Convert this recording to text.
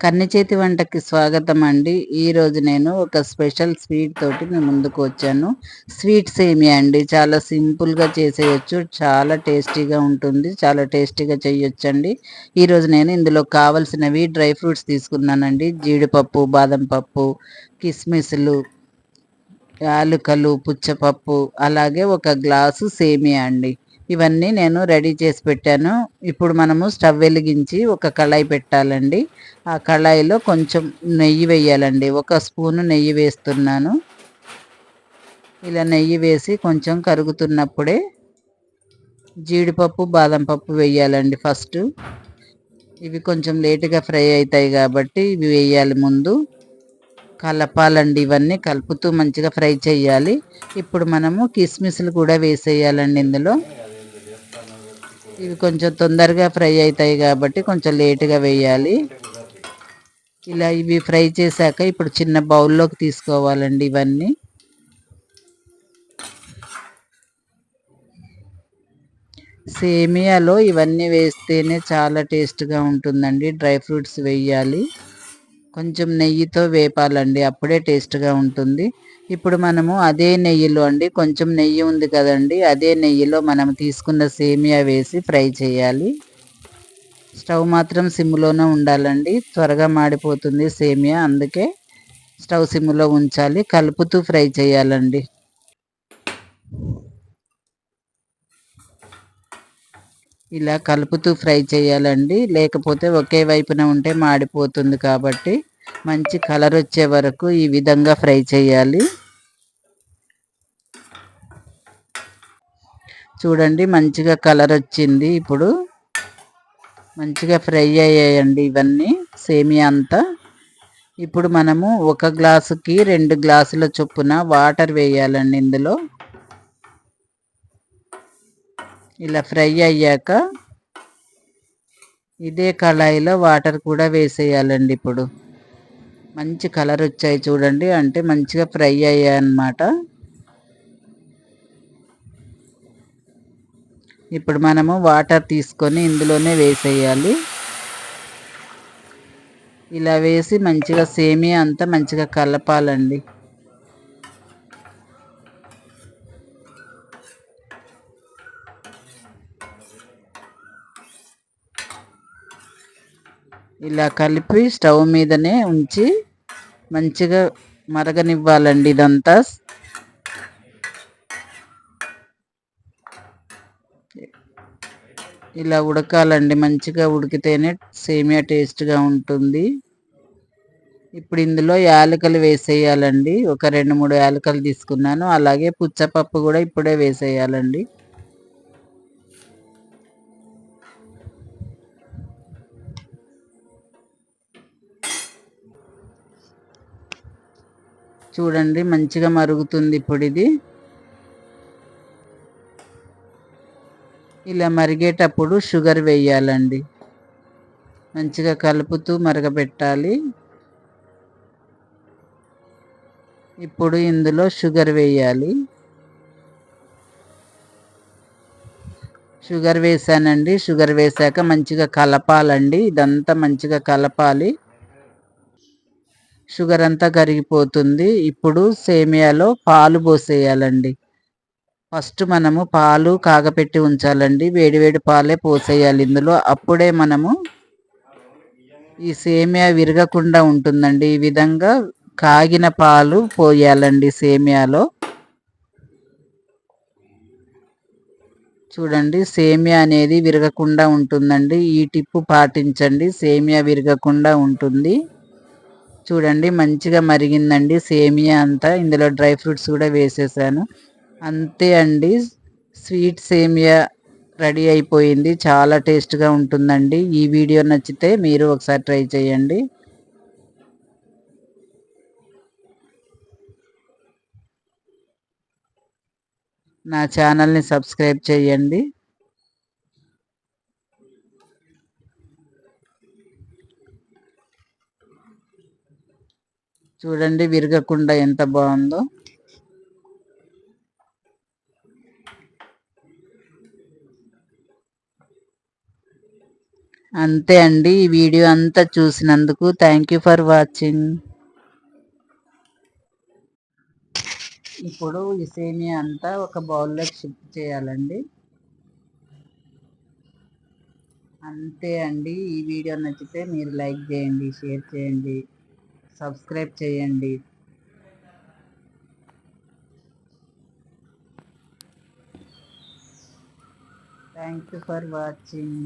కన్ని చేతి వంటకి స్వాగతం అండి ఈరోజు నేను ఒక స్పెషల్ స్వీట్ తోటి నేను ముందుకు వచ్చాను. స్వీట్ సేమియా అండి. చాలా సింపుల్గా చేసేయచ్చు. చాలా టేస్టీగా ఉంటుంది. చాలా టేస్టీగా చేయొచ్చండి ఈరోజు నేను ఇందులో కావలసినవి డ్రై ఫ్రూట్స్ తీసుకున్నానండి. జీడిపప్పు బాదం పప్పు కిస్మిస్లు యాలుకలు పుచ్చపప్పు అలాగే ఒక గ్లాసు సేమియా అండి. ఇవన్నీ నేను రెడీ చేసి పెట్టాను. ఇప్పుడు మనము స్టవ్ వెలిగించి ఒక కళాయి పెట్టాలండి. ఆ కళాయిలో కొంచెం నెయ్యి వేయాలండి. ఒక స్పూను నెయ్యి వేస్తున్నాను. ఇలా నెయ్యి వేసి కొంచెం కరుగుతున్నప్పుడే జీడిపప్పు బాదం పప్పు వేయాలండి ఫస్ట్. ఇవి కొంచెం లేటుగా ఫ్రై అవుతాయి కాబట్టి ఇవి వేయాలి ముందు. కలపాలండి ఇవన్నీ కలుపుతూ మంచిగా ఫ్రై చేయాలి. ఇప్పుడు మనము కిస్మిస్లు కూడా వేసేయాలండి ఇందులో. ఇవి కొంచెం తొందరగా ఫ్రై అవుతాయి కాబట్టి కొంచెం లేటుగా వేయాలి. ఇలా ఇవి ఫ్రై చేశాక ఇప్పుడు చిన్న బౌల్లోకి తీసుకోవాలండి ఇవన్నీ. సేమియాలో ఇవన్నీ వేస్తేనే చాలా టేస్ట్గా ఉంటుందండి. డ్రై ఫ్రూట్స్ వేయాలి. కొంచెం నెయ్యితో వేపాలండి అప్పుడే టేస్ట్గా ఉంటుంది. ఇప్పుడు మనము అదే నెయ్యిలో అండి కొంచెం నెయ్యి ఉంది కదండి అదే నెయ్యిలో మనం తీసుకున్న సేమియా వేసి ఫ్రై చేయాలి. స్టవ్ మాత్రం సిమ్లోనే ఉండాలండి త్వరగా మాడిపోతుంది సేమియా అందుకే స్టవ్ సిమ్లో ఉంచాలి కలుపుతూ ఫ్రై చేయాలండి. ఇలా కలుపుతూ ఫ్రై చేయాలండి. లేకపోతే ఒకే వైపున ఉంటే మాడిపోతుంది కాబట్టి మంచి కలర్ వచ్చే వరకు ఈ విధంగా ఫ్రై చేయాలి. చూడండి మంచిగా కలర్ వచ్చింది ఇప్పుడు. మంచిగా ఫ్రై అయ్యాయండి ఇవన్నీ సేమియా అంతా. ఇప్పుడు మనము ఒక గ్లాసుకి రెండు గ్లాసుల చొప్పున వాటర్ వేయాలండి ఇందులో. ఇలా ఫ్రై అయ్యాక ఇదే కళాయిలో వాటర్ కూడా వేసేయాలండి ఇప్పుడు. మంచి కలర్ వచ్చాయి చూడండి. అంటే మంచిగా ఫ్రై అయ్యాయి అన్నమాట. ఇప్పుడు మనము వాటర్ తీసుకొని ఇందులోనే వేసేయాలి. ఇలా వేసి మంచిగా సేమియా అంతా మంచిగా కలపాలండి. ఇలా కలిపి స్టవ్ మీదనే ఉంచి మంచిగా మరగనివ్వాలండి ఇదంతా. ఇలా ఉడకాలండి మంచిగా ఉడికితేనే సేమియా టేస్ట్గా ఉంటుంది. ఇప్పుడు ఇందులో యాలకలు వేసేయాలండి. ఒక రెండు మూడు యాలకలు తీసుకున్నాను. అలాగే పుచ్చపప్పు కూడా ఇప్పుడే వేసేయాలండి. చూడండి మంచిగా మరుగుతుంది ఇప్పుడు ఇది. ఇలా మరిగేటప్పుడు షుగర్ వేయాలండి. మంచిగా కలుపుతూ మరగబెట్టాలి. ఇప్పుడు ఇందులో షుగర్ వేయాలి. షుగర్ వేసానండి షుగర్ వేసాక మంచిగా కలపాలండి. ఇదంతా మంచిగా కలపాలి. షుగర్ అంతా కరిగిపోతుంది. ఇప్పుడు సేమియాలో పాలు పోసేయాలండి. ఫస్ట్ మనము పాలు కాగపెట్టి ఉంచాలండి. వేడివేడి పాలే పోసేయాలి. ఇందులో అప్పుడే మనము ఈ సేమియా విరగకుండా ఉంటుందండి. ఈ విధంగా కాగిన పాలు పోయాలండి సేమియాలో. చూడండి సేమియా అనేది విరగకుండా ఉంటుందండి. ఈ టిప్పు పాటించండి. సేమియా విరగకుండా ఉంటుంది. చూడండి మంచిగా మరిగిందండి సేమియా అంతా. ఇందులో డ్రై ఫ్రూట్స్ కూడా వేసేసాను. అంతే అండి స్వీట్ సేమియా రెడీ అయిపోయింది. చాలా టేస్ట్గా ఉంటుందండి. ఈ వీడియో నచ్చితే మీరు ఒకసారి ట్రై చేయండి. నా ఛానల్ని సబ్స్క్రైబ్ చేయండి. చూడండి విరగకుండా ఎంత బాగుందో. అంతే అండి ఈ వీడియో అంతా చూసినందుకు థ్యాంక్ యూ ఫర్ వాచింగ్. ఇప్పుడు ఈ సేమియా అంతా ఒక బౌల్లోకి షిఫ్ట్ చేయాలండి. అంతే అండి ఈ వీడియో నచ్చితే మీరు లైక్ చేయండి షేర్ చేయండి. సబ్స్క్రైబ్ చేయండి. Thank you for watching